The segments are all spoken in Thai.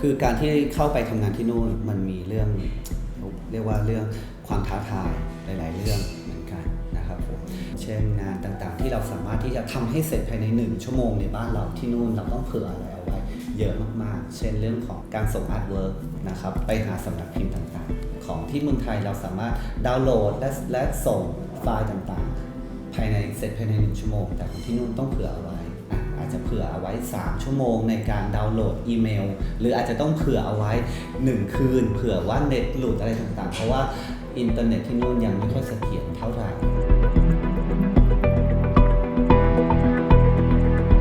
คือการที่เข้าไปทำงานที่นู่นมันมีเรื่องเรียกว่าเรื่องความท้าทายหลาย ๆ เรื่องเหมือนกันนะครับผมเช่นงานต่างๆ ที่เราสามารถที่จะทำให้เสร็จภายใน 1 ชั่วโมงในบ้านเราที่นู่นเราต้องเผื่ออะไรเอาไว้เยอะมากๆ เช่นเรื่องของการส่งอาร์ตเวิร์กนะครับไปหาสำนักพิมพ์ต่างๆ ของที่เมืองไทยเราสามารถดาวน์โหลดและและส่งไฟล์ต่างๆ ภายในเสร็จภายใน 1 ชั่วโมง แต่ของที่นู่นต้องเผื่อเอาไว้ จจะเผื่อเอาไว้ 3 ชั่วโมงในการดาวน์โหลดอีเมล หรืออาจจะต้องเผื่อเอาไว้ 1 คืน เผื่อว่าเน็ตหลุดอะไรต่างๆ เพราะว่าอินเทอร์เน็ตที่นู่นยังไม่ค่อยเสถียรเท่าไหร่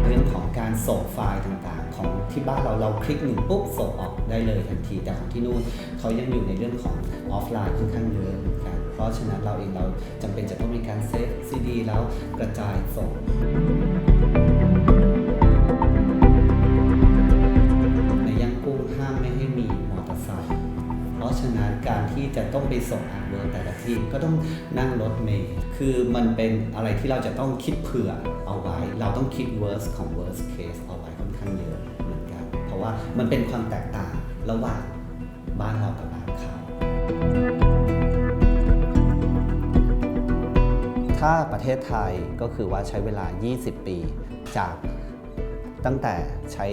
เรื่องของการส่งไฟล์ต่างๆ ของที่บ้านเราเราคลิกหนึ่งปุ๊บส่งออกได้เลยทันที แต่ของที่นู่นเขายังอยู่ในเรื่องของออฟไลน์ค่อนข้างเยอะเหมือนกันเพราะฉะนั้นเราเองเราจำเป็นจะต้องมีการเซฟซีดีแล้วกระจายส่ง ที่จะต้องไปส่งอาร์เวิร์แต่ละที่ก็ต้องนั่งรถเมล์คือมันเป็นอะไรที่เราจะต้องคิดเผื่อเอาไว้ เราต้องคิด worst ของ worst case เอาไว้ค่อนข้างเยอะเหมือนกัน เพราะว่ามันเป็นความแตกต่างระหว่างบ้านเรากับบ้านเขาถ้าประเทศไทยก็คือว่าใช้เวลา 20 ปีจาก ตั้งแต่ใช้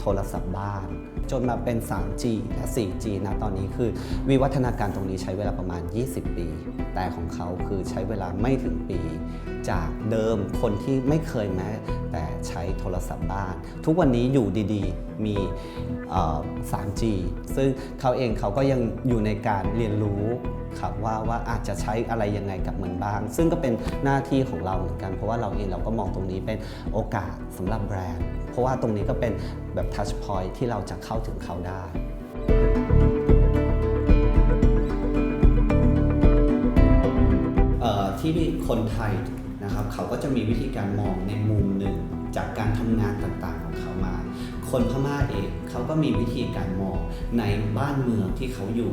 โทรศัพท์บ้าน จนมาเป็น 3G และ 4G นะตอนนี้คือวิวัฒนาการตรงนี้ใช้เวลาประมาณ 20 ปี แต่ของเขาคือใช้เวลาไม่ถึงปี จากเดิมคนที่ไม่เคยแม้แต่ใช้โทรศัพท์บ้าน ทุกวันนี้อยู่ดีๆ มี 3G ซึ่งเขาเองเขาก็ยังอยู่ในการเรียนรู้ครับว่าว่าอาจจะใช้อะไรยังไงกับมันบ้าง ซึ่งก็เป็นหน้าที่ของเราเหมือนกัน เพราะว่าเราเองเราก็มองตรงนี้เป็นโอกาสสำหรับแบรนด์ เพราะว่าตรงนี้ก็เป็นแบบทัชพอยที่เราจะเข้าถึงเขาได้เอ่อที่คนไทยนะครับเขาก็จะมีวิธีการมองในมุมหนึ่งจากการทำงานต่างๆของเขามา คนพม่าเองเขาก็มีวิธีการมองในบ้านเมืองที่เขาอยู่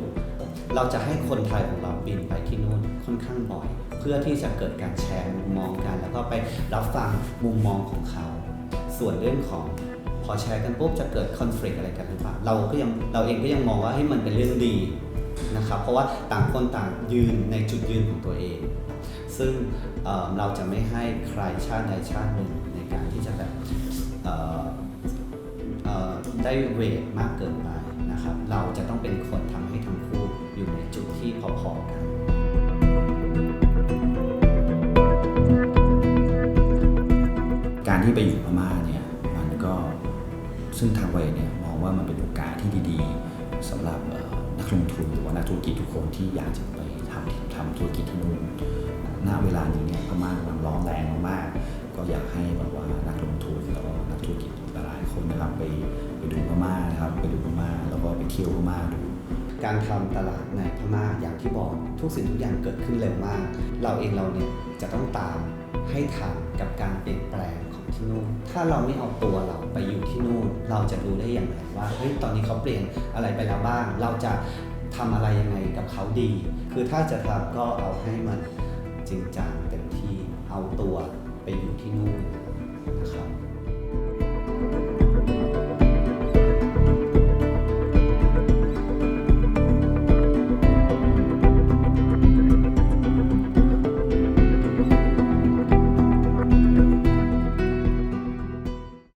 เราจะให้คนไทยของเราบินไปที่นู่นค่อนข้างบ่อย เพื่อที่จะเกิดการแชร์มุมมองกัน แล้วก็ไปรับฟังมุมมองของเขา ส่วนเรื่องของพอแชร์กันปุ๊บจะเกิดคอน FLICT อะไรกันหรือเปล่าเราก็ยังเราเองก็ยังมองว่าให้มันเป็นเรื่องดีนะครับเพราะว่าต่างคนต่างยืนในจุดยืนของตัวเอง ซึ่งเเราจะไม่ให้ใครชาติใดชาติหนึ่งในการที่จะแบบได้เวทมากเกินไปนะครับ เราจะต้องเป็นคนทำให้ทั้งคู่อยู่ในจุดที่พอๆกันการที่ไปอยู่พม่าเนี่ยมันก็ ซึ่งทางเวย์เนี่ยมองว่ามันเป็นโอกาสที่ดีๆสำหรับนักลงทุนหรือว่านักธุรกิจทุกคนที่อยากจะไปทำทำธุรกิจที่นู่นณเวลานี้เนี่ยพม่ากำลังร้อนแรงมากๆก็อยากให้แบบว่านักลงทุนแล้วก็นักธุรกิจหลายๆคนนะครับไปไปดูพม่านะครับไปดูพม่าแล้วก็ไปเที่ยวพม่าดูการทำตลาดในพม่าอย่างที่บอกทุกสิ่งทุกอย่างเกิดขึ้นเร็วมาก เราเองเราเนี่ยจะต้องตามให้ทันกับการเปลี่ยนแปลง ที่นู่น ถ้าเราไม่เอาตัวเราไปอยู่ที่นู่น เราจะรู้ได้อย่างไรว่าเฮ้ยตอนนี้เขาเปลี่ยนอะไรไปแล้วบ้าง เราจะทำอะไรยังไงกับเขาดี คือถ้าจะทำก็เอาให้มันจริงจังเต็มที่เอาตัวไปอยู่ที่นู่นนะครับ